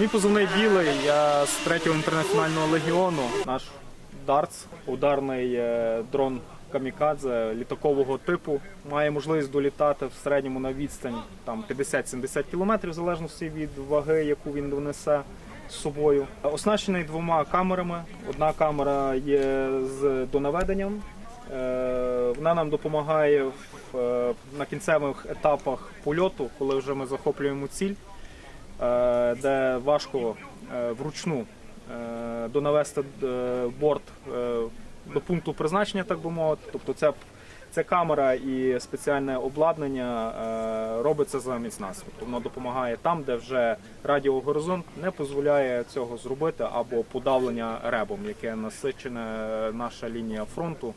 Мій позивний білий, я з 3-го інтернаціонального легіону. Наш Дартс, ударний е, дрон камікадзе літакового типу, має можливість долітати в середньому на відстань там 50-70 км, в залежності від ваги, яку він донесе з собою. Оснащений двома камерами. Одна камера є з донаведенням. Е, Вона нам допомагає в, е, на кінцевих етапах польоту, коли вже ми захоплюємо ціль, де важко е, вручну е, донавести е, борт е, до пункту призначення, так би мовити. Тобто це, це камера і спеціальне обладнання е, робиться замість нас. Тобто воно допомагає там, де вже радіогоризонт не дозволяє цього зробити, або подавлення ребом, яке насичене наша лінія фронту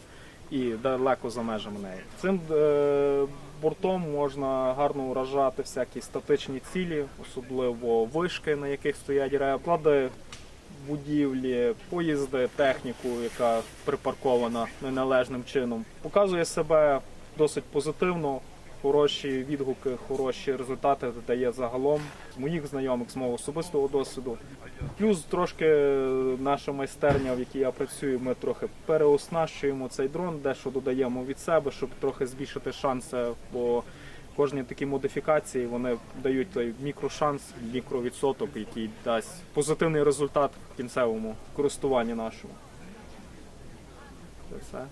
і далеко за межами неї. Цим е, бортом можна гарно уражати всякі статичні цілі, особливо вишки, на яких стоять реби, будівлі, поїзди, техніку, яка припаркована неналежним чином. Показує себе досить позитивно. Хороші відгуки, хороші результати дає загалом моїх знайомих, з мого особистого досвіду. Плюс трошки наша майстерня, в якій я працюю, ми трохи переоснащуємо цей дрон, дещо додаємо від себе, щоб трохи збільшити шанси, бо кожні такі модифікації вони дають той мікрошанс, мікровідсоток, який дасть позитивний результат в кінцевому користуванні нашому. Це все.